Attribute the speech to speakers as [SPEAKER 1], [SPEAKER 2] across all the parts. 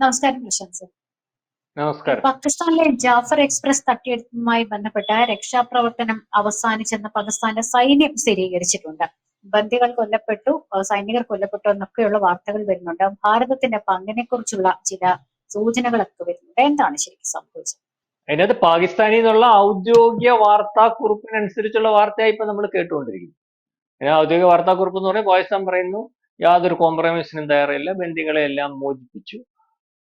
[SPEAKER 1] നമസ്കാരം പ്രശാന്ത് സർ
[SPEAKER 2] നമസ്കാരം.
[SPEAKER 1] പാകിസ്ഥാനിലെ ജാഫർ എക്സ്പ്രസ് തട്ടിയെടുപ്പുമായി ബന്ധപ്പെട്ട രക്ഷാപ്രവർത്തനം അവസാനിച്ചെന്ന് പാകിസ്ഥാന്റെ സൈന്യം സ്ഥിരീകരിച്ചിട്ടുണ്ട്. ബന്ദികൾ കൊല്ലപ്പെട്ടു സൈനികർ കൊല്ലപ്പെട്ടു എന്നൊക്കെയുള്ള വാർത്തകൾ വരുന്നുണ്ട്. ഭാരതത്തിന്റെ പങ്കിനെ കുറിച്ചുള്ള ചില സൂചനകളൊക്കെ വരുന്നുണ്ട്. എന്താണ് ശരിക്കും സംഭവിച്ചത്?
[SPEAKER 2] അതിനകത്ത് പാകിസ്ഥാനിൽ നിന്നുള്ള ഔദ്യോഗിക വാർത്താ കുറിപ്പിനനുസരിച്ചുള്ള വാർത്തയായി ഇപ്പൊ നമ്മൾ കേട്ടുകൊണ്ടിരിക്കുന്നു. അതിനാ ഔദ്യോഗിക വാർത്താ കുറിപ്പ് എന്ന് പറഞ്ഞാൽ പാകിസ്ഥാൻ പറയുന്നു യാതൊരു കോംപ്രമൈസിനും തയ്യാറില്ല ബന്ദികളെ എല്ലാം മോചിപ്പിച്ചു.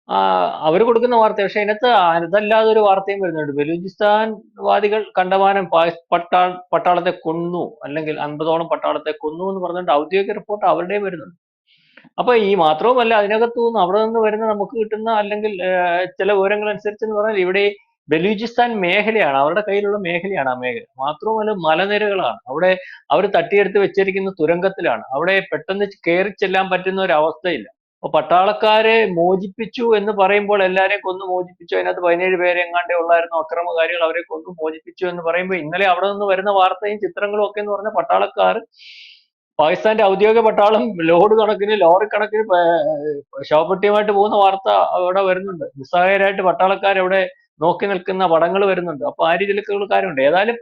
[SPEAKER 2] അവർ കൊടുക്കുന്ന വാർത്ത പക്ഷെ അതിനകത്ത് അതല്ലാതെ ഒരു വാർത്തയും വരുന്നുണ്ട്. ബലൂചിസ്ഥാൻ വാദികൾ കണ്ടമാനം പട്ടാ പട്ടാളത്തെ കൊന്നു. അല്ലെങ്കിൽ അൻപതോളം പട്ടാളത്തെ കൊന്നു എന്ന് പറഞ്ഞിട്ട് ഔദ്യോഗിക റിപ്പോർട്ട് അവരുടെയും വരുന്നുണ്ട്. അപ്പൊ ഈ മാത്രവുമല്ല അതിനകത്തു നിന്ന് അവിടെ നിന്ന് വരുന്ന നമുക്ക് കിട്ടുന്ന അല്ലെങ്കിൽ ചില വിവരങ്ങൾ അനുസരിച്ച് എന്ന് പറഞ്ഞാൽ ഇവിടെ ബലൂചിസ്ഥാൻ മേഖലയാണ് അവരുടെ കയ്യിലുള്ള മേഖലയാണ് ആ മേഖല. മാത്രവുമല്ല മലനിരകളാണ്. അവിടെ അവർ തട്ടിയെടുത്ത് വെച്ചിരിക്കുന്ന തുരങ്കത്തിലാണ്. അവിടെ പെട്ടെന്ന് കയറി ചെല്ലാൻ പറ്റുന്ന ഒരു അവസ്ഥയില്ല. അപ്പൊ പട്ടാളക്കാരെ മോചിപ്പിച്ചു എന്ന് പറയുമ്പോൾ എല്ലാരെയും കൊന്നു മോചിപ്പിച്ചു. അതിനകത്ത് പതിനേഴ് പേരെ എങ്ങാണ്ടേ ഉള്ളായിരുന്നു. അക്രമകാരികൾ അവരെ കൊന്നു മോചിപ്പിച്ചു എന്ന് പറയുമ്പോൾ ഇന്നലെ അവിടെ നിന്ന് വരുന്ന വാർത്തയും ചിത്രങ്ങളും ഒക്കെ എന്ന് പറഞ്ഞ പട്ടാളക്കാർ പാകിസ്ഥാന്റെ ഔദ്യോഗിക പട്ടാളം ലോഡ് കണക്കിന് ലോറി കണക്കിന് ശവപ്പെട്ടിയുമായിട്ട് പോകുന്ന വാർത്ത അവിടെ വരുന്നുണ്ട്. നിസ്സഹായരായിട്ട് പട്ടാളക്കാർ അവിടെ നോക്കി നിൽക്കുന്ന പടങ്ങൾ വരുന്നുണ്ട്. അപ്പൊ ആ രീതിയിലേക്കുള്ള കാര്യമുണ്ട്. ഏതായാലും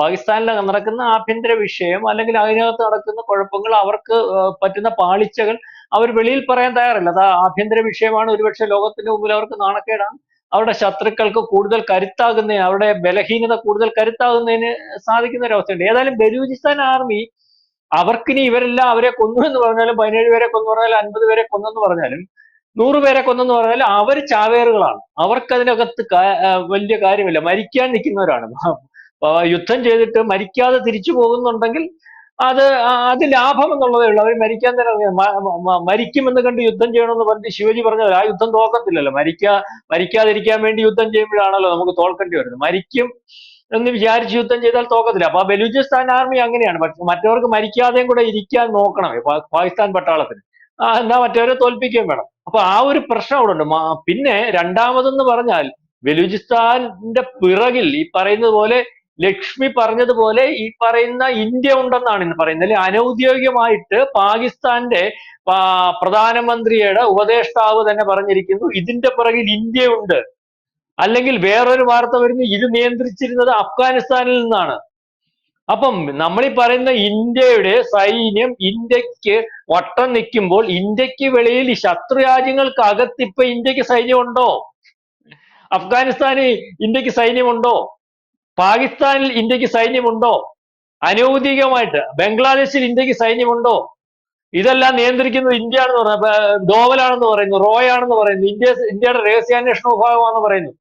[SPEAKER 2] പാകിസ്ഥാനിലെ നടക്കുന്ന ആഭ്യന്തര വിഷയം അല്ലെങ്കിൽ അതിനകത്ത് നടക്കുന്ന കുഴപ്പങ്ങൾ അവർക്ക് പറ്റുന്ന പാളിച്ചകൾ അവർ വെളിയിൽ പറയാൻ തയ്യാറല്ല. അത് ആഭ്യന്തര വിഷയമാണ്. ഒരുപക്ഷെ ലോകത്തിന്റെ മുമ്പിൽ അവർക്ക് നാണക്കേടാണ്. അവരുടെ ശത്രുക്കൾക്ക് കൂടുതൽ കരുത്താകുന്നതിന് അവരുടെ ബലഹീനത കൂടുതൽ കരുത്താകുന്നതിന് സാധിക്കുന്ന ഒരു അവസ്ഥയുണ്ട്. ഏതായാലും ബലൂചിസ്ഥാൻ ആർമി അവർക്കിനി ഇവരെല്ലാം അവരെ കൊന്നു എന്ന് പറഞ്ഞാലും പതിനേഴ് പേരെ കൊന്നു പറഞ്ഞാലും അൻപത് പേരെ കൊന്നെന്ന് പറഞ്ഞാലും നൂറ് പേരെ കൊന്നെന്ന് പറഞ്ഞാലും അവർ ചാവേറുകളാണ്. അവർക്കതിനകത്ത് വലിയ കാര്യമില്ല. മരിക്കാൻ നിൽക്കുന്നവരാണ്. യുദ്ധം ചെയ്തിട്ട് മരിക്കാതെ തിരിച്ചു പോകുന്നുണ്ടെങ്കിൽ അത് അത് ലാഭം എന്നുള്ളതേ ഉള്ളൂ. അവർ മരിക്കാൻ തന്നെ മരിക്കുമെന്ന് കണ്ട് യുദ്ധം ചെയ്യണമെന്ന് പറഞ്ഞ് ശിവജി പറഞ്ഞത് ആ യുദ്ധം തോക്കത്തില്ലല്ലോ. മരിക്കാ മരിക്കാതിരിക്കാൻ വേണ്ടി യുദ്ധം ചെയ്യുമ്പോഴാണല്ലോ നമുക്ക് തോൽക്കേണ്ടി വരുന്നത്. മരിക്കും എന്ന് വിചാരിച്ച് യുദ്ധം ചെയ്താൽ തോക്കത്തില്ല. അപ്പൊ ബലൂചിസ്ഥാൻ ആർമി അങ്ങനെയാണ്. പക്ഷെ മറ്റവർക്ക് മരിക്കാതെയും കൂടെ ഇരിക്കാൻ നോക്കണം. പാകിസ്ഥാൻ പട്ടാളത്തിന്. എന്നാ മറ്റവരെ തോൽപ്പിക്കുകയും വേണം. അപ്പൊ ആ ഒരു പ്രശ്നം അവിടെ ഉണ്ട്. പിന്നെ രണ്ടാമതെന്ന് പറഞ്ഞാൽ ബലൂചിസ്ഥാന്റെ പിറകിൽ ഈ പറയുന്നത് പോലെ ലക്ഷ്മി പറഞ്ഞതുപോലെ ഈ പറയുന്ന ഇന്ത്യ ഉണ്ടെന്നാണ് ഇന്ന് പറയുന്നത്. അല്ലെ അനൗദ്യോഗികമായിട്ട് പാകിസ്ഥാന്റെ പ്രധാനമന്ത്രിയുടെ ഉപദേഷ്ടാവ് തന്നെ പറഞ്ഞിരിക്കുന്നു ഇതിന്റെ പിറകിൽ ഇന്ത്യ ഉണ്ട് അല്ലെങ്കിൽ വേറൊരു വാർത്ത വരുന്നു ഇത് നിയന്ത്രിച്ചിരുന്നത് അഫ്ഗാനിസ്ഥാനിൽ നിന്നാണ്. അപ്പം നമ്മൾ ഈ പറയുന്ന ഇന്ത്യയുടെ സൈന്യം ഇന്ത്യയ്ക്ക് വട്ടം നിൽക്കുമ്പോൾ ഇന്ത്യയ്ക്ക് വെളിയിൽ ഈ ശത്രു രാജ്യങ്ങൾക്ക് അകത്ത് ഇപ്പൊ ഇന്ത്യയ്ക്ക് സൈന്യമുണ്ടോ? അഫ്ഗാനിസ്ഥാനിൽ ഇന്ത്യയ്ക്ക് സൈന്യമുണ്ടോ? പാകിസ്ഥാനിൽ ഇന്ത്യയ്ക്ക് സൈന്യമുണ്ടോ? അനൗദ്യോഗികമായിട്ട്. ബംഗ്ലാദേശിൽ ഇന്ത്യയ്ക്ക് സൈന്യമുണ്ടോ? ഇതെല്ലാം നിയന്ത്രിക്കുന്നത് ഇന്ത്യ ആണെന്ന് പറയുന്നത് ഡോവലാണെന്ന് പറയുന്നു റോയ് ആണെന്ന് പറയുന്നു ഇന്ത്യ ഇന്ത്യയുടെ രഹസ്യാന്വേഷണ വിഭാഗമാണെന്ന് പറയുന്നു.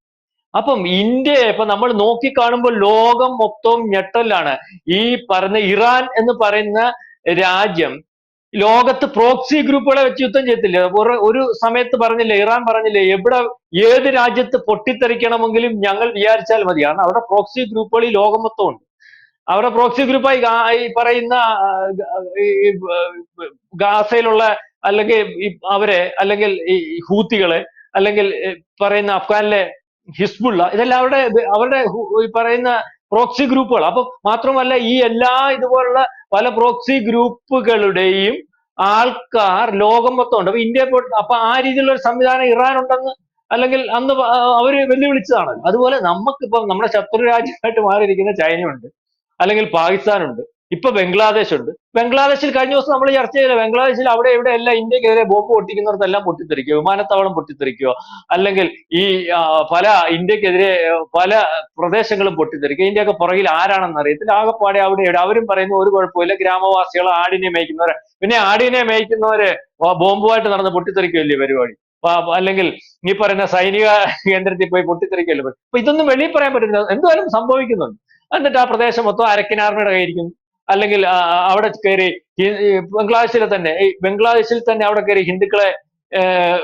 [SPEAKER 2] അപ്പം ഇന്ത്യ ഇപ്പൊ നമ്മൾ നോക്കിക്കാണുമ്പോൾ ലോകം മൊത്തവും ഞെട്ടലാണ് ഈ പറഞ്ഞ ഇറാൻ എന്ന് പറയുന്ന രാജ്യം ലോകത്ത് പ്രോക്സി ഗ്രൂപ്പുകളെ വെച്ച് യുദ്ധം ചെയ്യത്തില്ല? ഒരു സമയത്ത് പറഞ്ഞില്ലേ ഇറാൻ പറഞ്ഞില്ലേ എവിടെ ഏത് രാജ്യത്ത് പൊട്ടിത്തെറിക്കണമെങ്കിലും ഞങ്ങൾ വിചാരിച്ചാൽ മതിയാണ് അവിടെ പ്രോക്സി ഗ്രൂപ്പുകൾ ഈ ലോകം മൊത്തം ഉണ്ട്. അവിടെ പ്രോക്സി ഗ്രൂപ്പായി ഈ പറയുന്ന ഗാസയിലുള്ള അല്ലെങ്കിൽ അവരെ അല്ലെങ്കിൽ ഈ ഹൂത്തികളെ അല്ലെങ്കിൽ പറയുന്ന അഫ്ഗാനിലെ ഹിസ്ബുള്ള ഇതെല്ലാം അവരുടെ അവരുടെ ഈ പറയുന്ന പ്രോക്സി ഗ്രൂപ്പുകൾ അപ്പൊ മാത്രമല്ല ഈ എല്ലാ ഇതുപോലുള്ള പല പ്രോക്സി ഗ്രൂപ്പുകളുടെയും ആൾക്കാർ ലോകം മൊത്തം ഉണ്ട്. അപ്പൊ ഇന്ത്യ അപ്പൊ ആ രീതിയിലുള്ള ഒരു സംവിധാനം ഇറാൻ ഉണ്ടെന്ന് അല്ലെങ്കിൽ അന്ന് അവർ വെല്ലുവിളിച്ചതാണ്. അതുപോലെ നമുക്കിപ്പം നമ്മുടെ ശത്രു രാജ്യമായിട്ട് മാറിയിരിക്കുന്ന ചൈനയുണ്ട്. അല്ലെങ്കിൽ പാകിസ്ഥാൻ ഉണ്ട് ഇപ്പൊ ബംഗ്ലാദേശ് ഉണ്ട്. ബംഗ്ലാദേശിൽ കഴിഞ്ഞ ദിവസം നമ്മൾ ചർച്ച ചെയ്തില്ല ബംഗ്ലാദേശിൽ അവിടെ ഇവിടെ എല്ലാം ഇന്ത്യക്കെതിരെ ബോംബ് പൊട്ടിക്കുന്നിടത്തെല്ലാം പൊട്ടിത്തെറിക്കുക വിമാനത്താവളം പൊട്ടിത്തെറിക്കുക അല്ലെങ്കിൽ ഈ പല ഇന്ത്യക്കെതിരെ പല പ്രദേശങ്ങളും പൊട്ടിത്തെറിക്കുക. ഇന്ത്യയ്ക്ക് പുറകിൽ ആരാണെന്ന് അറിയത്തില്ല. ആകെപ്പാടെ അവിടെ അവരും പറയുന്ന ഒരു കുഴപ്പമില്ല ഗ്രാമവാസികൾ ആടിനെ മേയ്ക്കുന്നവരെ. പിന്നെ ആടിനെ മേയ്ക്കുന്നവര് ബോംബുമായിട്ട് നടന്ന് പൊട്ടിത്തെറിക്കുകയല്ലേ പരിപാടി? അല്ലെങ്കിൽ ഈ പറയുന്ന സൈനിക കേന്ദ്രത്തിൽ പോയി പൊട്ടിത്തെറിക്കുകയല്ലേ പരിപാടി. അപ്പൊ ഇതൊന്നും വെളിയിൽ പറയാൻ പറ്റില്ല. എന്തായാലും സംഭവിക്കുന്നുണ്ട്. എന്നിട്ട് ആ പ്രദേശം മൊത്തം അരക്കിനാർമയുടെ കയ്യിരിക്കും അല്ലെങ്കിൽ അവിടെ കയറി ബംഗ്ലാദേശിലെ തന്നെ ഈ ബംഗ്ലാദേശിൽ തന്നെ അവിടെ കയറി ഹിന്ദുക്കളെ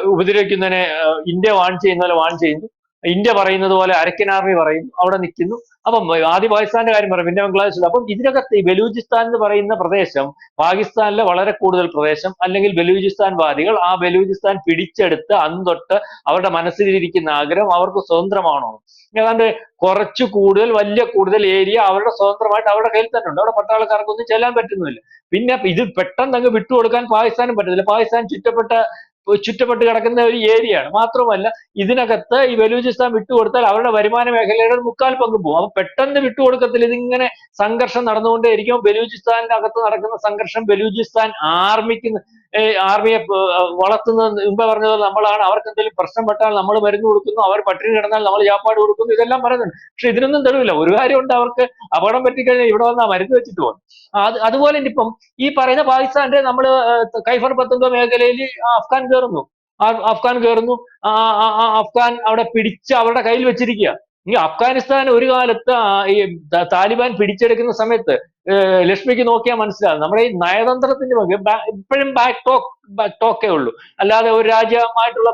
[SPEAKER 2] ഉപദ്രവിക്കുന്നതിനെ ഇന്ത്യ വാൺ ചെയ്യുന്ന പോലെ വാൺ ചെയ്യുന്നു. ഇന്ത്യ പറയുന്നത് പോലെ അരക്കൻ ആർമി പറയും അവിടെ നിൽക്കുന്നു. അപ്പം ആദ്യ പാകിസ്ഥാന്റെ കാര്യം പറയും പിന്നെ ബംഗ്ലാദേശിൽ അപ്പം ഇതിനകത്ത് ഈ ബലൂചിസ്ഥാൻ എന്ന് പറയുന്ന പ്രദേശം പാകിസ്ഥാനിലെ വളരെ കൂടുതൽ പ്രദേശം. അല്ലെങ്കിൽ ബലൂചിസ്ഥാൻ വാദികൾ ആ ബലൂചിസ്ഥാൻ പിടിച്ചെടുത്ത് അന്ന് തൊട്ട് അവരുടെ മനസ്സിലിരിക്കുന്ന ആഗ്രഹം അവർക്ക് സ്വതന്ത്രമാണോ? ഏതാണ്ട് കുറച്ച് കൂടുതൽ വലിയ കൂടുതൽ ഏരിയ അവരുടെ സ്വതന്ത്രമായിട്ട് അവരുടെ കയ്യിൽ തന്നെ ഉണ്ട്. അവിടെ പട്ടാളക്കാർക്കൊന്നും ചെല്ലാൻ പറ്റുന്നില്ല പിന്നെ ഇത് പെട്ടെന്ന് അങ്ങ് വിട്ടുകൊടുക്കാൻ പാകിസ്ഥാനും പറ്റത്തില്ല. പാകിസ്ഥാൻ ചുറ്റപ്പെട്ട ചുറ്റപ്പെട്ട് കിടക്കുന്ന ഒരു ഏരിയയാണ് മാത്രമല്ല ഇതിനകത്ത് ഈ ബലൂചിസ്ഥാൻ വിട്ടുകൊടുത്താൽ അവരുടെ വരുമാന മേഖലയുടെ മുക്കാൽ പങ്കും പോകും. അപ്പൊ പെട്ടെന്ന് വിട്ടുകൊടുക്കത്തില്ല. ഇതിങ്ങനെ സംഘർഷം നടന്നുകൊണ്ടേയിരിക്കും. അകത്ത് നടക്കുന്ന സംഘർഷം ബലൂചിസ്ഥാൻ ആർമിക്ക് ആർമിയെ വളർത്തുന്നത് മുമ്പ് പറഞ്ഞതുപോലെ നമ്മളാണ്. അവർക്ക് എന്തെങ്കിലും പ്രശ്നം പെട്ടാൽ നമ്മൾ മരുന്ന് കൊടുക്കുന്നു അവർ പട്ടിണി കിടന്നാൽ നമ്മൾ ചാപ്പാട് കൊടുക്കുന്നു ഇതെല്ലാം പറയുന്നുണ്ട്. പക്ഷെ ഇതിനൊന്നും തെളിവില്ല. ഒരു കാര്യമുണ്ട് അവർക്ക് അപകടം പറ്റിക്കഴിഞ്ഞാൽ ഇവിടെ വന്നാ മരുന്ന് വെച്ചിട്ട് പോകും. അത് അതുപോലെ തന്നെ ഇപ്പം ഈ പറയുന്ന പാകിസ്ഥാന്റെ നമ്മൾ കൈഫർ പത്തുമ്പ മേഖലയിൽ അഫ്ഗാൻ കയറുന്നു. അഫ്ഗാൻ കയറുന്നു. അഫ്ഗാൻ അവിടെ പിടിച്ച് അവരുടെ കയ്യിൽ വെച്ചിരിക്കുക ഈ അഫ്ഗാനിസ്ഥാൻ ഒരു കാലത്ത് ഈ താലിബാൻ പിടിച്ചെടുക്കുന്ന സമയത്ത് ലക്ഷ്മിക്ക് നോക്കിയാൽ മനസ്സിലാകും. നമ്മുടെ ഈ നയതന്ത്രത്തിന്റെ ഇപ്പോഴും ബാക്ക് ടോക്ക് ബാക്ക് ടോക്കേ ഉള്ളൂ. അല്ലാതെ ഒരു രാജ്യമായിട്ടുള്ള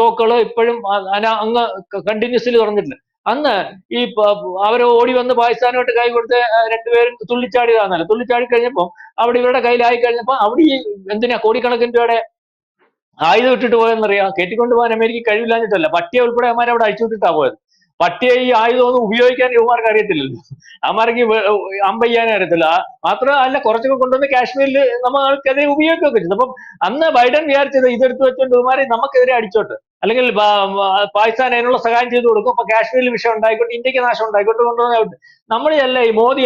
[SPEAKER 2] ടോക്കുകൾ ഇപ്പോഴും അങ്ങ് കണ്ടിന്യൂസ്ലി തുറന്നിട്ടില്ല. അന്ന് ഈ അവർ ഓടി വന്ന് പാകിസ്ഥാനുമായിട്ട് കൈ കൊടുത്ത് രണ്ടുപേരും തുള്ളിച്ചാടിയതാണല്ലോ തുള്ളിച്ചാടി കഴിഞ്ഞപ്പോൾ അവിടെ ഇവരുടെ കയ്യിലായി കഴിഞ്ഞപ്പോൾ അവിടെ ഈ എന്തിനാ കോടിക്കണക്കിന് രൂപയുടെ ആയുധം ഇട്ടിട്ട് പോയെന്നറിയാം കയറ്റിക്കൊണ്ട് പോകാൻ അമേരിക്ക കഴിവില്ലാഞ്ഞിട്ടല്ല. പട്ടിയെ ഉൾപ്പെടെ അവന്മാരെ അവിടെ അഴിച്ചു വിട്ടിട്ടാണ് പോയത്. പട്ടിയെ ഈ ആയുധം ഒന്നും ഉപയോഗിക്കാൻ യുവമാർക്ക് അറിയത്തില്ലല്ലോ. അമ്മാർക്ക് അമ്പയ്യാനും അറിയത്തില്ല. മാത്രമല്ല കുറച്ചൊക്കെ കൊണ്ടുവന്ന് കാശ്മീരിൽ നമ്മൾക്കെതിരെ ഉപയോഗിക്കുകയൊക്കെ ചെയ്തു. അപ്പം അന്ന് ബൈഡൻ വിചാരിച്ചത് ഇതെടുത്ത് വെച്ചോണ്ട് ഇവന്മാരെ നമുക്കെതിരെ അടിച്ചോട്ട്. അല്ലെങ്കിൽ പാകിസ്ഥാൻ അതിനുള്ള സഹായം ചെയ്തു കൊടുക്കും. അപ്പൊ കാശ്മീരിൽ വിഷയം ഉണ്ടായിക്കോട്ടെ ഇന്ത്യയ്ക്ക് നാശം ഉണ്ടായിക്കോട്ടെ കൊണ്ടുവന്ന് നമ്മളല്ല ഈ മോദി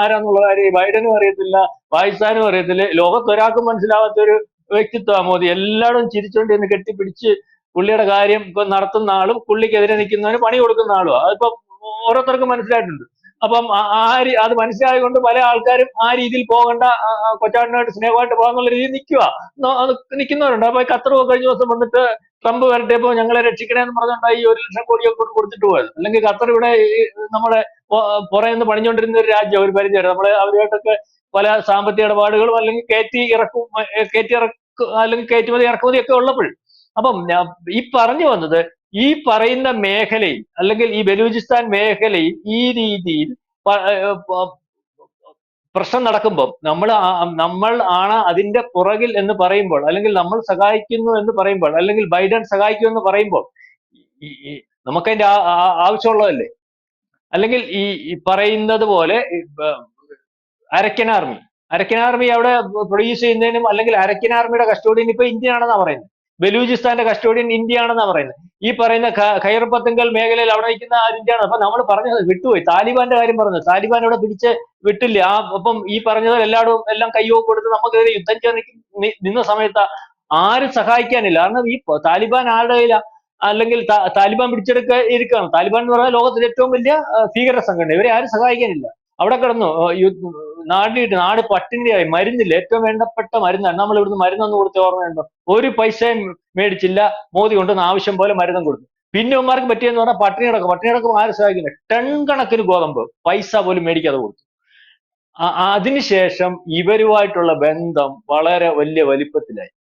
[SPEAKER 2] ആരാന്നുള്ള കാര്യം ബൈഡനും അറിയത്തില്ല പാകിസ്ഥാനും അറിയത്തില്ല. ലോകത്ത് ഒരാൾക്കും മനസ്സിലാവാത്ത ഒരു വ്യക്തിത്വമാണ് മോദി. എല്ലാവരും ചിരിച്ചോണ്ട് ഇന്ന് കെട്ടിപ്പിടിച്ച് പുള്ളിയുടെ കാര്യം ഇപ്പൊ നടത്തുന്ന ആളും പുള്ളിക്കെതിരെ നിൽക്കുന്നവന് പണി കൊടുക്കുന്ന ആളും അതിപ്പോ ഓരോരുത്തർക്കും മനസ്സിലായിട്ടുണ്ട്. അപ്പം ആ അത് മനസ്സിലായതുകൊണ്ട് പല ആൾക്കാരും ആ രീതിയിൽ പോകണ്ട കൊച്ചാടിനായിട്ട് സ്നേഹമായിട്ട് പോകാന്നുള്ള രീതിയിൽ നിൽക്കുക നിൽക്കുന്നവരുണ്ട്. അപ്പൊ ഖത്തറും കഴിഞ്ഞ ദിവസം വന്നിട്ട് ട്രംപ് വരട്ടെ ഇപ്പൊ ഞങ്ങളെ രക്ഷിക്കണേന്ന് പറഞ്ഞുകൊണ്ടാണ് ഈ ഒരു ലക്ഷം കോടിയൊക്കെ കൊണ്ട് കൊടുത്തിട്ട് പോയത്. അല്ലെങ്കിൽ ഖത്തർ ഇവിടെ നമ്മുടെ പുറയെന്ന് പണിഞ്ഞുകൊണ്ടിരുന്ന ഒരു രാജ്യം ഒരു പരിധി വരെ നമ്മൾ അവരുമായിട്ടൊക്കെ പല സാമ്പത്തിക ഇടപാടുകളും അല്ലെങ്കിൽ കയറ്റി ഇറക്കും കയറ്റി ഇറക്കും അല്ലെങ്കിൽ കയറ്റുമതി ഇറക്കുമതി ഒക്കെ ഉള്ളപ്പോൾ അപ്പം ഈ പറഞ്ഞു വന്നത് ഈ പറയുന്ന മേഖലയിൽ അല്ലെങ്കിൽ ഈ ബലൂചിസ്ഥാൻ മേഖലയിൽ ഈ രീതിയിൽ പ്രശ്നം നടക്കുമ്പോൾ നമ്മൾ നമ്മൾ ആണ് അതിന്റെ പുറകിൽ എന്ന് പറയുമ്പോൾ അല്ലെങ്കിൽ നമ്മൾ സഹായിക്കുന്നു എന്ന് പറയുമ്പോൾ അല്ലെങ്കിൽ ബൈഡൻ സഹായിക്കും എന്ന് പറയുമ്പോൾ നമുക്കതിന്റെ ആവശ്യമുള്ളതല്ലേ? അല്ലെങ്കിൽ ഈ പറയുന്നത് പോലെ അരക്കൻ ആർമി. അരക്കൻ ആർമി അവിടെ പ്രൊഡ്യൂസ് ചെയ്യുന്നതിനും അല്ലെങ്കിൽ അരക്കൻ ആർമിയുടെ കസ്റ്റോഡിയൻ ഇപ്പൊ ഇന്ത്യ ആണെന്നാ പറയുന്നത്. ബലൂചിസ്ഥാന്റെ കസ്റ്റോഡിയൻ ഇന്ത്യ ആണെന്നാ പറയുന്നത്. ഈ പറയുന്ന ഖൈർ പത്തുങ്കൽ മേഖലയിൽ അവിടെ നിൽക്കുന്ന ഇന്ത്യയാണ് അപ്പൊ നമ്മൾ പറഞ്ഞത് വിട്ടുപോയി. താലിബാന്റെ കാര്യം പറഞ്ഞു താലിബാൻ അവിടെ പിടിച്ച് വിട്ടില്ല. ആ അപ്പം ഈ പറഞ്ഞത് എല്ലായിടവും എല്ലാം കയ്യോ കൊടുത്ത് നമുക്കെതിരെ യുദ്ധം ചെയ്യാൻ നിന്ന സമയത്ത് ആരും സഹായിക്കാനില്ല. കാരണം ഈ താലിബാൻ ആരുടെ കയ്യിലാ? അല്ലെങ്കിൽ താലിബാൻ പിടിച്ചെടുക്ക ഇരിക്കുകയാണ്. താലിബാൻ എന്ന് പറഞ്ഞാൽ ലോകത്തിലെ ഏറ്റവും വലിയ ഭീകര സംഘടന. ഇവരെ ആരും സഹായിക്കാനില്ല. അവിടെ കിടന്നു. നാടിയിട്ട് നാട് പട്ടിണിയായി. മരുന്നില്ല. ഏറ്റവും വേണ്ടപ്പെട്ട മരുന്നാണ്. നമ്മൾ ഇവിടുന്ന് മരുന്നൊന്നും കൊടുത്ത ഓർമ്മയുണ്ടോ? ഒരു പൈസയും മേടിച്ചില്ല. മോദി കൊണ്ടുവന്ന് ആവശ്യം പോലെ മരുന്നും കൊടുത്തു. പിന്നെ ഉമ്മാർക്ക് പറ്റിയെന്ന് പറഞ്ഞാൽ പട്ടിണി കിടക്കും. പട്ടിണി കിടക്കും ആരും സഹായിക്കില്ല ടൺ കണക്കിന് ഗോതമ്പ്. പൈസ പോലും മേടിക്കാതെ കൊടുത്തു. അതിനുശേഷം ഇവരുമായിട്ടുള്ള ബന്ധം വളരെ വലിയ വലിപ്പത്തിലായി.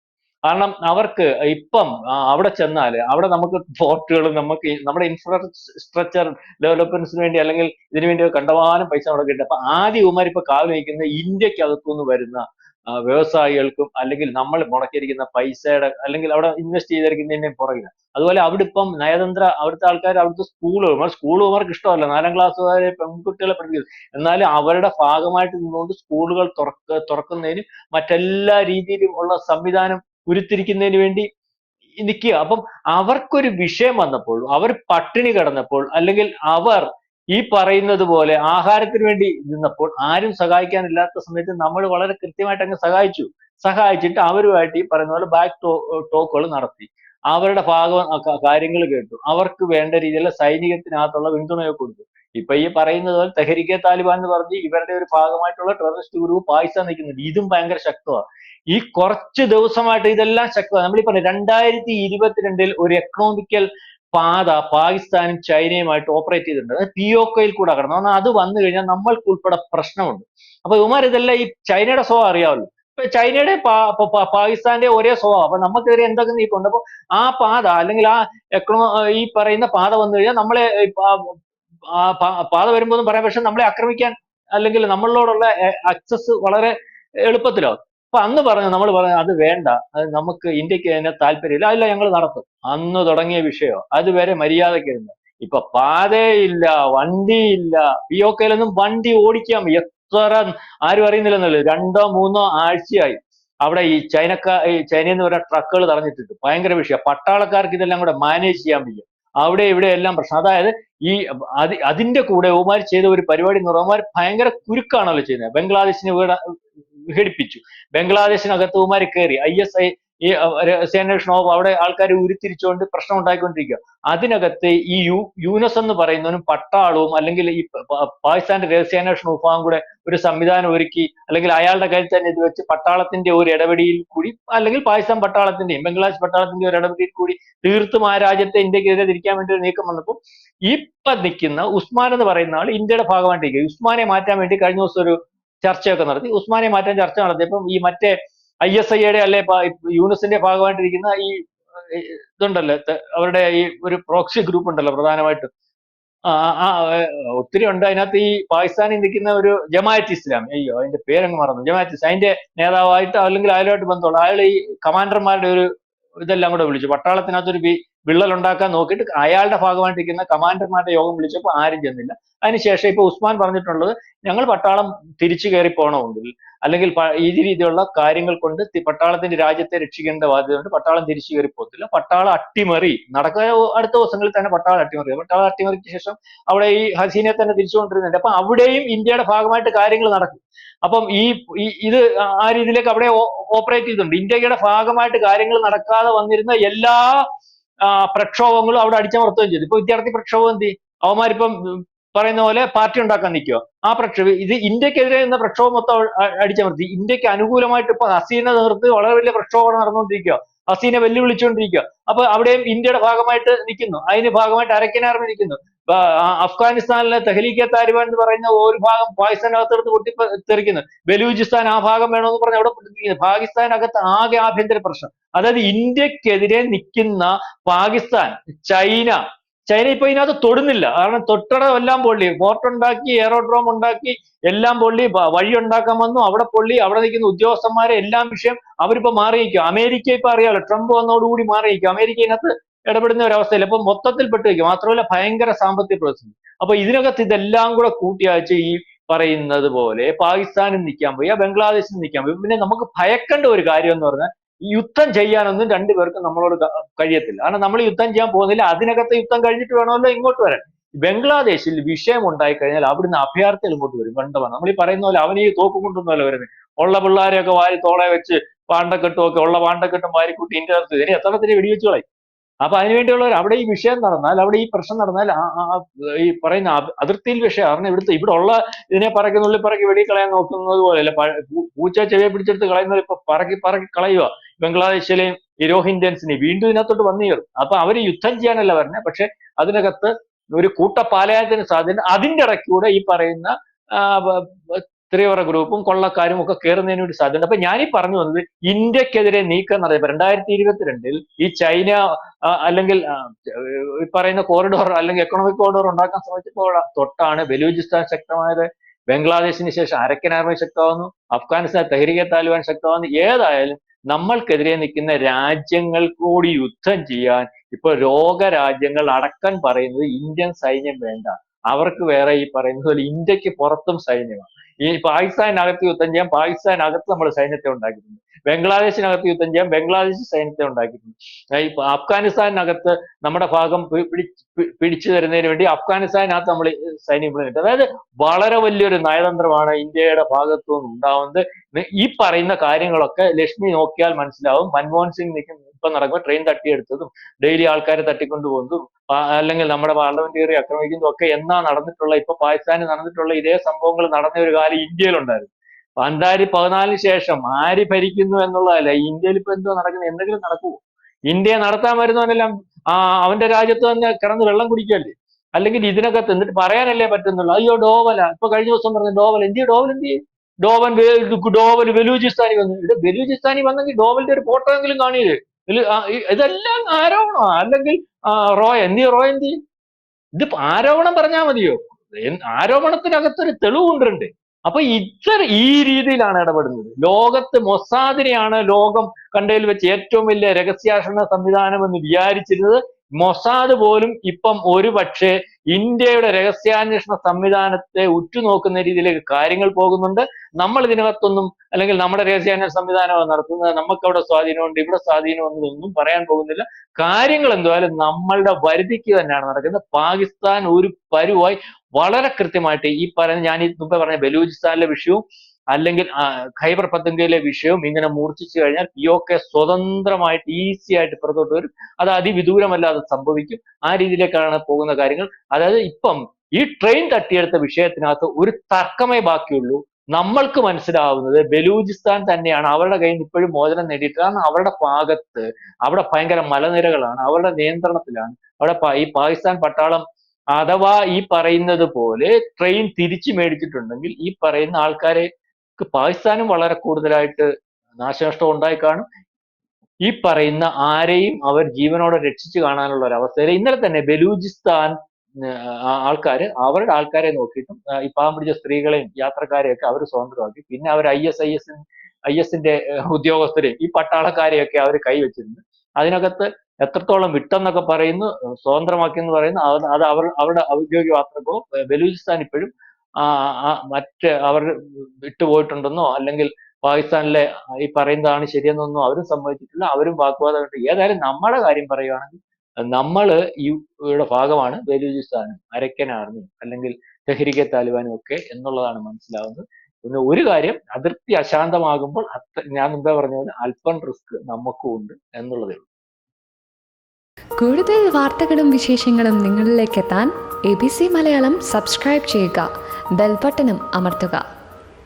[SPEAKER 2] കാരണം അവർക്ക് ഇപ്പം അവിടെ ചെന്നാൽ അവിടെ നമുക്ക് ഫോർട്ടുകൾ നമുക്ക് നമ്മുടെ ഇൻഫ്രാസ്ട്രക്ചർ ഡെവലപ്മെന്റ്സിന് വേണ്ടി അല്ലെങ്കിൽ ഇതിനു വേണ്ടി കണ്ടമാനം പൈസ അവിടെ കിട്ടും. അപ്പൊ ആദ്യം ഇവന്മാർ ഇപ്പൊ വയ്ക്കുന്ന ഇന്ത്യക്കകത്തുനിന്ന് വരുന്ന വ്യവസായികൾക്കും അല്ലെങ്കിൽ നമ്മൾ മുടക്കിയിരിക്കുന്ന പൈസയുടെ അല്ലെങ്കിൽ അവിടെ ഇൻവെസ്റ്റ് ചെയ്തിരിക്കുന്നതിന്റെയും പുറകിലാണ് അതുപോലെ അവിടെ ഇപ്പം നയതന്ത്ര അവിടുത്തെ ആൾക്കാർ അവിടുത്തെ സ്കൂളുകൾ സ്കൂളുമാർക്ക് ഇഷ്ടമല്ല. നാലാം ക്ലാസ്സുകാരെ പെൺകുട്ടികളെ പഠിപ്പിക്കുന്നു എന്നാലും അവരുടെ ഭാഗമായിട്ട് നിന്നുകൊണ്ട് സ്കൂളുകൾ തുറക്ക തുറക്കുന്നതിനും മറ്റെല്ലാ രീതിയിലും ഉള്ള സംവിധാനം ഉരുത്തിരിക്കുന്നതിന് വേണ്ടി നിൽക്കുക. അപ്പം അവർക്കൊരു വിഷയം വന്നപ്പോൾ അവർ പട്ടിണി കിടന്നപ്പോൾ അല്ലെങ്കിൽ അവർ ഈ പറയുന്നത് പോലെ ആഹാരത്തിന് വേണ്ടി നിന്നപ്പോൾ ആരും സഹായിക്കാനില്ലാത്ത സമയത്ത് നമ്മൾ വളരെ കൃത്യമായിട്ട് അങ്ങ് സഹായിച്ചു. സഹായിച്ചിട്ട് അവരുമായിട്ട് ഈ പറയുന്ന പോലെ ബാക്ക് ടോക്കുകൾ നടത്തി. അവരുടെ ഭാഗം കാര്യങ്ങൾ കേട്ടു. അവർക്ക് വേണ്ട രീതിയിലുള്ള സൈനികത്തിനകത്തുള്ള പിന്തുണയെ കൊടുത്തു. ഇപ്പൊ ഈ പറയുന്നത് പോലെ തെഹരിക്കെ താലിബാൻ എന്ന് പറഞ്ഞ് ഇവരുടെ ഒരു ഭാഗമായിട്ടുള്ള ടെററിസ്റ്റ് ഗ്രൂപ്പ് പാകിസ്ഥാൻ നിൽക്കുന്നുണ്ട്. ഇതും ഭയങ്കര ശക്തമാണ് ഈ കുറച്ച് ദിവസമായിട്ട് ഇതെല്ലാം ശക്തമാണ് നമ്മളീ പറഞ്ഞു രണ്ടായിരത്തി ഇരുപത്തിരണ്ടിൽ ഒരു എക്കണോമിക്കൽ പാത പാകിസ്ഥാനും ചൈനയുമായിട്ട് ഓപ്പറേറ്റ് ചെയ്തിട്ടുണ്ട്. അത് പി ഒ കെയിൽ കൂടെ കടന്നു. എന്നാൽ അത് വന്നു കഴിഞ്ഞാൽ നമ്മൾക്ക് ഉൾപ്പെടെ പ്രശ്നമുണ്ട്. അപ്പൊ ഇവന്മാർ ഇതെല്ലാം ഈ ചൈനയുടെ സ്വഭാവം അറിയാമല്ലോ ഇപ്പൊ ചൈനയുടെ പാകിസ്ഥാന്റെ ഒരേ സ്വഭാവം. അപ്പൊ നമുക്കെതിരെ എന്തൊക്കെ നീക്കുണ്ട് അപ്പൊ ആ പാത അല്ലെങ്കിൽ ആ എക്കണോ ഈ പറയുന്ന പാത വന്നു കഴിഞ്ഞാൽ നമ്മളെ പാത വരുമ്പോൾ പറയാം പക്ഷെ നമ്മളെ ആക്രമിക്കാൻ അല്ലെങ്കിൽ നമ്മളോടുള്ള അക്സസ് വളരെ എളുപ്പത്തിലാവും. അപ്പൊ അന്ന് പറഞ്ഞു നമ്മൾ പറഞ്ഞു അത് വേണ്ട അത് നമുക്ക് ഇന്ത്യയ്ക്ക് അതിനെ താല്പര്യമില്ല. അല്ല ഞങ്ങൾ നടത്തും. അന്ന് തുടങ്ങിയ വിഷയം അതുവരെ മര്യാദക്കിരുന്നു ഇപ്പൊ പാതയില്ല വണ്ടിയില്ല പി ഒ കെയിലൊന്നും വണ്ടി ഓടിക്കാൻ എത്ര ആരും അറിയുന്നില്ലെന്നല്ലോ? രണ്ടോ മൂന്നോ ആഴ്ചയായി. അവിടെ ഈ ചൈനക്കാ ഈ ചൈനയിൽ നിന്ന് വരുന്ന ട്രക്കുകൾ തടഞ്ഞിട്ടിട്ട്. ഭയങ്കര വിഷയം. പട്ടാളക്കാർക്ക് ഇതെല്ലാം കൂടെ മാനേജ് ചെയ്യാൻ വയ്യ. അവിടെ ഇവിടെ എല്ലാം പ്രശ്നം. അതായത് ഈ അത് അതിന്റെ കൂടെ ഓമാർ ചെയ്ത ഒരു പരിപാടി എന്ന് പറഞ്ഞാൽ ഭയങ്കര കുരുക്കാണല്ലോ ചെയ്യുന്നത്. ബംഗ്ലാദേശിന് വിഘടിപ്പിച്ചു. ബംഗ്ലാദേശിനകത്ത് ഉമാര് കയറി ഐ എസ് ഐ ഈ വകുപ്പ് അവിടെ ആൾക്കാർ ഉരുത്തിരിച്ചുകൊണ്ട് പ്രശ്നം ഉണ്ടായിക്കൊണ്ടിരിക്കുക അതിനകത്ത് ഈ യു യൂനസ് എന്ന് പറയുന്നവനും പട്ടാളവും അല്ലെങ്കിൽ ഈ പാകിസ്ഥാന്റെ രഹസ്യാന്വേഷണ വിഭാഗം കൂടെ ഒരു സംവിധാനം ഒരുക്കി അല്ലെങ്കിൽ അയാളുടെ കയ്യിൽ തന്നെ ഇത് വെച്ച് പട്ടാളത്തിന്റെ ഒരു ഇടപെടിയിൽ കൂടി അല്ലെങ്കിൽ പാകിസ്ഥാൻ പട്ടാളത്തിന്റെയും ബംഗ്ലാദേശ് പട്ടാളത്തിന്റെ ഒരു ഇടപെടിയിൽ കൂടി തീർത്തും ആ രാജ്യത്തെ ഇന്ത്യക്കെതിരെ തിരിക്കാൻ വേണ്ടി ഒരു നീക്കം വന്നപ്പോൾ ഇപ്പൊ നിൽക്കുന്ന ഉസ്മാൻ എന്ന് പറയുന്ന ആൾ ഇന്ത്യയുടെ ഭാഗമായിട്ടിരിക്കുക ഉസ്മാനെ മാറ്റാൻ വേണ്ടി കഴിഞ്ഞ ദിവസം ഒരു ചർച്ചയൊക്കെ നടത്തി. ഉസ്മാനെ മാറ്റാൻ ചർച്ച നടത്തിയപ്പം ഈ മറ്റേ ഐ എസ് ഐയുടെ അല്ലെ യൂണിസിന്റെ ഭാഗമായിട്ടിരിക്കുന്ന ഈ ഇതുണ്ടല്ലോ അവരുടെ ഈ ഒരു പ്രോക്സി ഗ്രൂപ്പ് ഉണ്ടല്ലോ പ്രധാനമായിട്ടും. ആ ഒത്തിരി ഉണ്ട്. അതിനകത്ത് ഈ പാകിസ്ഥാനിൽ നിൽക്കുന്ന ഒരു ജമാഅത്ത് ഇസ്ലാം. അയ്യോ അതിന്റെ പേരങ്ങ് മറന്നു. ജമാഅത്ത് അതിന്റെ നേതാവായിട്ട് അല്ലെങ്കിൽ അയാളുമായിട്ട് ബന്ധമുള്ള അയാൾ ഈ കമാൻഡർമാരുടെ ഒരു ഇതെല്ലാം കൂടെ വിളിച്ചു. പട്ടാളത്തിനകത്ത് ഒരു വിള്ളൽ ഉണ്ടാക്കാൻ നോക്കിയിട്ട് അയാളുടെ ഭാഗമായിട്ടിരിക്കുന്ന കമാൻഡർമാരുടെ യോഗം വിളിച്ചപ്പോൾ ആരും ചെന്നില്ല. അതിനുശേഷം ഇപ്പൊ ഉസ്മാൻ പറഞ്ഞിട്ടുള്ളത് ഞങ്ങൾ പട്ടാളം തിരിച്ചു കയറി പോകണമെങ്കിൽ അല്ലെങ്കിൽ ഈ രീതിയിലുള്ള കാര്യങ്ങൾ കൊണ്ട് പട്ടാളത്തിന്റെ രാജ്യത്തെ രക്ഷിക്കേണ്ട ബാധ്യതയുണ്ട്. പട്ടാളം തിരിച്ചു കയറി പോകത്തില്ല. പട്ടാളം അട്ടിമറി. നടക്കുക അടുത്ത ദിവസങ്ങളിൽ തന്നെ പട്ടാളം അട്ടിമറി. പട്ടാളം അട്ടിമറിക്ക് ശേഷം അവിടെ ഈ ഹസീനെ തന്നെ തിരിച്ചുകൊണ്ടിരുന്നുണ്ട്. അപ്പൊ അവിടെയും ഇന്ത്യയുടെ ഭാഗമായിട്ട് കാര്യങ്ങൾ നടക്കും. അപ്പം ഈ ഇത് ആ രീതിയിലേക്ക് അവിടെ ഓപ്പറേറ്റ് ചെയ്തിട്ടുണ്ട്. ഇന്ത്യയുടെ ഭാഗമായിട്ട് കാര്യങ്ങൾ നടക്കാതെ വന്നിരുന്ന എല്ലാ പ്രക്ഷോഭങ്ങളും അവിടെ അടിച്ചമർത്തുകയും ചെയ്തു. ഇപ്പൊ വിദ്യാർത്ഥി പ്രക്ഷോഭം എന്ത്? അവന്മാരിപ്പം പറയുന്ന പോലെ പാർട്ടി ഉണ്ടാക്കാൻ നിൽക്കുക ആ പ്രക്ഷോഭം ഇത് ഇന്ത്യക്കെതിരെ നിന്ന പ്രക്ഷോഭം മൊത്തം അടിച്ചമർത്തി. ഇന്ത്യയ്ക്ക് അനുകൂലമായിട്ട് ഇപ്പൊ ഹസീന നേതൃത്വത്തിൽ വളരെ വലിയ പ്രക്ഷോഭം നടന്നുകൊണ്ടിരിക്കുക ഹസീനെ വെല്ലുവിളിച്ചുകൊണ്ടിരിക്കുക. അപ്പൊ അവിടെയും ഇന്ത്യയുടെ ഭാഗമായിട്ട് നിൽക്കുന്നു. അതിന് ഭാഗമായിട്ട് അരക്കൻ ആർമി നിൽക്കുന്നു അഫ്ഗാനിസ്ഥാനിലെ തെഹ്ലീക്കെ താലിബാൻ എന്ന് പറയുന്ന ഒരു ഭാഗം പാകിസ്ഥാനകത്തെടുത്ത് പൊട്ടിത്തെറിക്കുന്നു ബലൂചിസ്ഥാൻ ആ ഭാഗം വേണമെന്ന് പറഞ്ഞ് അവിടെ പൊട്ടിത്തെറിക്കുന്നു പാകിസ്ഥാനകത്ത് ആകെ ആഭ്യന്തര പ്രശ്നം. അതായത് ഇന്ത്യക്കെതിരെ നിൽക്കുന്ന പാകിസ്ഥാൻ ചൈന ചൈന ഇപ്പൊ ഇതിനകത്ത് തൊടുന്നില്ല. കാരണം തൊട്ടടം എല്ലാം പൊള്ളി. പോർട്ട് ഉണ്ടാക്കി എയറോഡ്രോം ഉണ്ടാക്കി എല്ലാം പൊള്ളി. വഴി ഉണ്ടാക്കാൻ വന്നു. അവിടെ പൊള്ളി അവിടെ നിൽക്കുന്ന ഉദ്യോഗസ്ഥന്മാരെ എല്ലാം വിഷയം അവരിപ്പോ മാറിയിരിക്കും. അമേരിക്ക ഇപ്പൊ അറിയാലോ ട്രംപ് വന്നതോടുകൂടി മാറിയിരിക്കും. അമേരിക്ക ഇതിനകത്ത് ഇടപെടുന്ന ഒരവസ്ഥയിൽ അപ്പൊ മൊത്തത്തിൽ പെട്ടുവയ്ക്കും മാത്രമല്ല ഭയങ്കര സാമ്പത്തിക പ്രതിസന്ധി. അപ്പൊ ഇതിനകത്ത് ഇതെല്ലാം കൂടെ കൂട്ടിയാഴ്ച ഈ പറയുന്നത് പോലെ പാകിസ്ഥാനിൽ നിൽക്കാൻ വയ്യ ബംഗ്ലാദേശിൽ നിൽക്കാൻ വയ്യ പിന്നെ നമുക്ക് ഭയക്കേണ്ട ഒരു കാര്യം എന്ന് പറഞ്ഞാൽ യുദ്ധം ചെയ്യാനൊന്നും രണ്ടുപേർക്കും നമ്മളോട് കഴിയത്തില്ല. കാരണം നമ്മൾ യുദ്ധം ചെയ്യാൻ പോകുന്നില്ല അതിനകത്ത് യുദ്ധം കഴിഞ്ഞിട്ട് വേണമല്ലോ ഇങ്ങോട്ട് വരാൻ. ബംഗ്ലാദേശിൽ വിഷയം ഉണ്ടായി കഴിഞ്ഞാൽ അവിടുന്ന് അഭയാർത്ഥികൾ ഇങ്ങോട്ട് വരും. കണ്ടവൻ നമ്മൾ ഈ പറയുന്ന പോലെ അവന് ഈ തോക്ക് കൊണ്ടൊന്നുമല്ല വരുന്നത്. ഉള്ള പിള്ളേരെയൊക്കെ വാരി തോളെ വെച്ച് പാണ്ടക്കെട്ടും ഒക്കെ ഉള്ള പാണ്ടക്കെട്ടും വാരിക്കൂട്ടി ഇന്റെ അടുത്ത് ഇനി എത്രത്തിന് വെടിവെച്ച് കളയും അപ്പൊ അതിനുവേണ്ടിയുള്ളവർ അവിടെ ഈ വിഷയം നടന്നാൽ അവിടെ ഈ പ്രശ്നം നടന്നാൽ ഈ പറയുന്ന അതിർത്തിയിൽ വിഷയം കാരണം ഇവിടുത്തെ ഇവിടെ ഉള്ള ഇതിനെ പറക്കുന്നുള്ളിൽ പറക്കി വെടി കളയാൻ നോക്കുന്നത് പോലെയല്ല. പൂച്ച ചെവിയെ പിടിച്ചെടുത്ത് കളയുന്നത് ഇപ്പൊ പറക്കി പറക്കി കളയുക ബംഗ്ലാദേശിലെയും ഈ വീണ്ടും ഇതിനകത്തോട്ട് വന്നു കയറും അപ്പൊ അവർ യുദ്ധം ചെയ്യാനല്ല പറഞ്ഞത് പക്ഷെ അതിനകത്ത് ഒരു കൂട്ടപ്പാലായത്തിന് സാധ്യത അതിന്റെ ഇടയ്ക്കൂടെ ഈ പറയുന്ന തീവ്ര ഗ്രൂപ്പും കൊള്ളക്കാരും ഒക്കെ കയറുന്നതിന് വേണ്ടി സാധ്യത അപ്പൊ ഞാനീ പറഞ്ഞു വന്നത് ഇന്ത്യക്കെതിരെ നീക്കം നടത്തിയപ്പോ രണ്ടായിരത്തി ഇരുപത്തിരണ്ടിൽ ഈ ചൈന അല്ലെങ്കിൽ ഈ പറയുന്ന കോറിഡോർ അല്ലെങ്കിൽ എക്കണോമിക് കോറിഡോർ ഉണ്ടാക്കാൻ ശ്രമിച്ചപ്പോൾ തൊട്ടാണ് ബലൂചിസ്ഥാൻ ശക്തമായത്. ബംഗ്ലാദേശിന് ശേഷം അരക്കൻ ആർമി ശക്തമാകുന്നു അഫ്ഗാനിസ്ഥാൻ തെഹ്രീക്കെ താലിബാൻ ശക്തമാകുന്നു ഏതായാലും നമ്മൾക്കെതിരെ നിൽക്കുന്ന രാജ്യങ്ങൾ കൂടി യുദ്ധം ചെയ്യാൻ ഇപ്പൊ ലോകരാജ്യങ്ങൾ അടക്കം പറയുന്നത് ഇന്ത്യൻ സൈന്യം വേണ്ട. അവർക്ക് വേറെ ഈ പറയുന്നത് പോലെ ഇന്ത്യയ്ക്ക് പുറത്തും സൈന്യമാണ്. ഈ പാകിസ്ഥാനകത്ത് യുദ്ധം ചെയ്യാൻ പാകിസ്ഥാനകത്ത് നമ്മൾ സൈന്യത്തെ ഉണ്ടാക്കിയിട്ടുണ്ട്. ബംഗ്ലാദേശിനകത്ത് യുദ്ധം ചെയ്യാൻ ബംഗ്ലാദേശ് സൈന്യത്തെ ഉണ്ടാക്കിയിട്ടുണ്ട്. ഇപ്പൊ അഫ്ഗാനിസ്ഥാനകത്ത് നമ്മുടെ ഭാഗം പിടിച്ചു തരുന്നതിന് വേണ്ടി അഫ്ഗാനിസ്ഥാനകത്ത് നമ്മൾ സൈന്യം implement അതായത് വളരെ വലിയൊരു നയതന്ത്രമാണ് ഇന്ത്യയുടെ ഭാഗത്തു നിന്ന് ഉണ്ടാവുന്നത്. ഈ പറയുന്ന കാര്യങ്ങളൊക്കെ ലക്ഷ്മി നോക്കിയാൽ മനസ്സിലാവും. മൻമോഹൻ സിംഗ് നിൽക്കുന്ന ഇപ്പൊ നടക്കുമ്പോൾ ട്രെയിൻ തട്ടിയെടുത്തതും ഡെയിലി ആൾക്കാരെ തട്ടിക്കൊണ്ടുപോകുന്നതും അല്ലെങ്കിൽ നമ്മുടെ പാർലമെന്റ് കയറി ആക്രമിക്കുന്നതും ഒക്കെ എന്നാ നടന്നിട്ടുള്ള ഇപ്പൊ പാകിസ്ഥാനിൽ നടന്നിട്ടുള്ള ഇതേ സംഭവങ്ങൾ നടന്ന ഒരു കാലം ഇന്ത്യയിലുണ്ടായിരുന്നു. രണ്ടായിരത്തി പതിനാലിന് ശേഷം ആര് ഭരിക്കുന്നു എന്നുള്ളതല്ല ഇന്ത്യയിൽ ഇപ്പൊ എന്തോ നടക്കുന്നത് എന്തെങ്കിലും നടക്കുമോ ഇന്ത്യയെ നടത്താൻ വരുന്നവനെല്ലാം ആ അവന്റെ രാജ്യത്ത് തന്നെ കിടന്ന് വെള്ളം കുടിക്കല്ലേ അല്ലെങ്കിൽ ഇതിനൊക്കെ എന്നിട്ട് പറയാനല്ലേ പറ്റുന്നുള്ളൂ. അയ്യോ ഡോവല. ഇപ്പൊ കഴിഞ്ഞ ദിവസം പറഞ്ഞു ഡോവൽ എന്ത് ഡോവൽ എന്ത്? ഡോവൻ ഡോവൽ ബലൂചിസ്ഥാനി വന്നു ഇത് ബലൂചിസ്ഥാനി വന്നെങ്കിൽ ഡോവലിന്റെ ഒരു ഫോട്ടോ എങ്കിലും കാണിയില്ലേ ഇതെല്ലാം ആരോപണോ അല്ലെങ്കിൽ റോയ എന്ത്? റോയ് എന്ത്? ഇത് ആരോപണം പറഞ്ഞാൽ മതിയോ? ആരോപണത്തിനകത്തൊരു തെളിവ് കൊണ്ടുവരണ്ടേ അപ്പൊ ഇത്ര ഈ രീതിയിലാണ് ഇടപെടുന്നത്. ലോകത്ത് മൊസാദിനെയാണ് ലോകം കണ്ടതിൽ വെച്ച് ഏറ്റവും വലിയ രഹസ്യാഷണ സംവിധാനം എന്ന് വിചാരിച്ചിരുന്നത് മൊസാദ് പോലും ഇപ്പം ഒരു പക്ഷേ ഇന്ത്യയുടെ രഹസ്യാന്വേഷണ സംവിധാനത്തെ ഉറ്റുനോക്കുന്ന രീതിയിലേക്ക് കാര്യങ്ങൾ പോകുന്നുണ്ട്. നമ്മൾ ഇതിനകത്തൊന്നും അല്ലെങ്കിൽ നമ്മുടെ രഹസ്യാന്വേഷണ സംവിധാനം നടത്തുന്നത് നമുക്ക് അവിടെ സ്വാധീനമുണ്ട് ഇവിടെ സ്വാധീനമുണ്ട് ഒന്നും പറയാൻ പോകുന്നില്ല. കാര്യങ്ങൾ എന്തായാലും നമ്മളുടെ വരുതിക്ക് തന്നെയാണ് നടക്കുന്നത്. പാകിസ്ഥാൻ ഒരു പരുവായി വളരെ കൃത്യമായിട്ട് ഈ പറയുന്ന ഞാൻ മുമ്പേ പറഞ്ഞ ബലൂചിസ്ഥാനിലെ വിഷയവും അല്ലെങ്കിൽ ഖൈബർ പത്തങ്കയിലെ വിഷയവും ഇങ്ങനെ മൂർച്ഛിച്ചു കഴിഞ്ഞാൽ പി സ്വതന്ത്രമായിട്ട് ഈസി ആയിട്ട് പുറത്തോട്ട് വരും. അത് അതിവിദൂരമല്ലാതെ സംഭവിക്കും. ആ രീതിയിലേക്കാണ് പോകുന്ന കാര്യങ്ങൾ. അതായത് ഇപ്പം ഈ ട്രെയിൻ തട്ടിയെടുത്ത വിഷയത്തിനകത്ത് ഒരു തർക്കമേ ബാക്കിയുള്ളൂ. നമ്മൾക്ക് മനസ്സിലാവുന്നത് ബലൂചിസ്ഥാൻ തന്നെയാണ് അവരുടെ കയ്യിൽ നിന്ന് ഇപ്പോഴും മോചനം നേടിയിട്ട് കാരണം അവരുടെ ഭാഗത്ത് അവിടെ ഭയങ്കര മലനിരകളാണ് അവരുടെ നിയന്ത്രണത്തിലാണ്. അവിടെ ഈ പാകിസ്ഥാൻ പട്ടാളം അഥവാ ഈ പറയുന്നത് പോലെ ട്രെയിൻ തിരിച്ചു മേടിച്ചിട്ടുണ്ടെങ്കിൽ ഈ പറയുന്ന ആൾക്കാരെ പാകിസ്ഥാനും വളരെ കൂടുതലായിട്ട് നാശനഷ്ടം ഉണ്ടായി കാണും. ഈ പറയുന്ന ആരെയും അവർ ജീവനോടെ രക്ഷിച്ചു കാണാനുള്ള ഒരു അവസ്ഥയിൽ ഇന്നലെ തന്നെ ബലൂചിസ്ഥാൻ ആൾക്കാർ അവരുടെ ആൾക്കാരെ നോക്കിയിട്ടും ഈ പാവം പിടിച്ച സ്ത്രീകളെയും യാത്രക്കാരെയൊക്കെ അവർ സ്വതന്ത്രമാക്കി. പിന്നെ അവർ I S I S I എസിന്റെ ഉദ്യോഗസ്ഥരെയും ഈ പട്ടാളക്കാരെയൊക്കെ അവർ കൈവച്ചിരുന്നു. അതിനകത്ത് എത്രത്തോളം വിട്ടെന്നൊക്കെ പറയുന്നു സ്വതന്ത്രമാക്കി എന്ന് പറയുന്നു അത് അവർ അവരുടെ ഔദ്യോഗിക വാർത്തക്കോ ബലൂചിസ്ഥാൻ ഇപ്പോഴും മറ്റ് അവർ വിട്ടുപോയിട്ടുണ്ടെന്നോ അല്ലെങ്കിൽ പാകിസ്ഥാനിലെ ഈ പറയുന്നതാണ് ശരിയെന്നൊന്നും അവരും സമ്മതിച്ചിട്ടില്ല അവരും വാഗ്വാദമായിട്ട് ഏതായാലും നമ്മുടെ കാര്യം പറയുകയാണെങ്കിൽ നമ്മൾ ഇവയുടെ യുടെ ഭാഗമാണ് ബലൂചിസ്ഥാനും അരക്കൻ ആർമിയും അല്ലെങ്കിൽ തെഹ്രിക്കെ താലിബാനും ഒക്കെ എന്നുള്ളതാണ് മനസ്സിലാവുന്നത്. പിന്നെ ഒരു കാര്യം അതിർത്തി അശാന്തമാകുമ്പോൾ ഞാൻ എന്താ പറഞ്ഞ അല്പം റിസ്ക് നമുക്കും ഉണ്ട് എന്നുള്ളതേ ഉള്ളൂ.
[SPEAKER 3] കൂടുതൽ വാർത്തകളും വിശേഷങ്ങളും നിങ്ങളിലേക്ക് എത്താൻ A B C Malayalam subscribe ചെയ്യുക ബെൽബട്ടനും അമർത്തുക.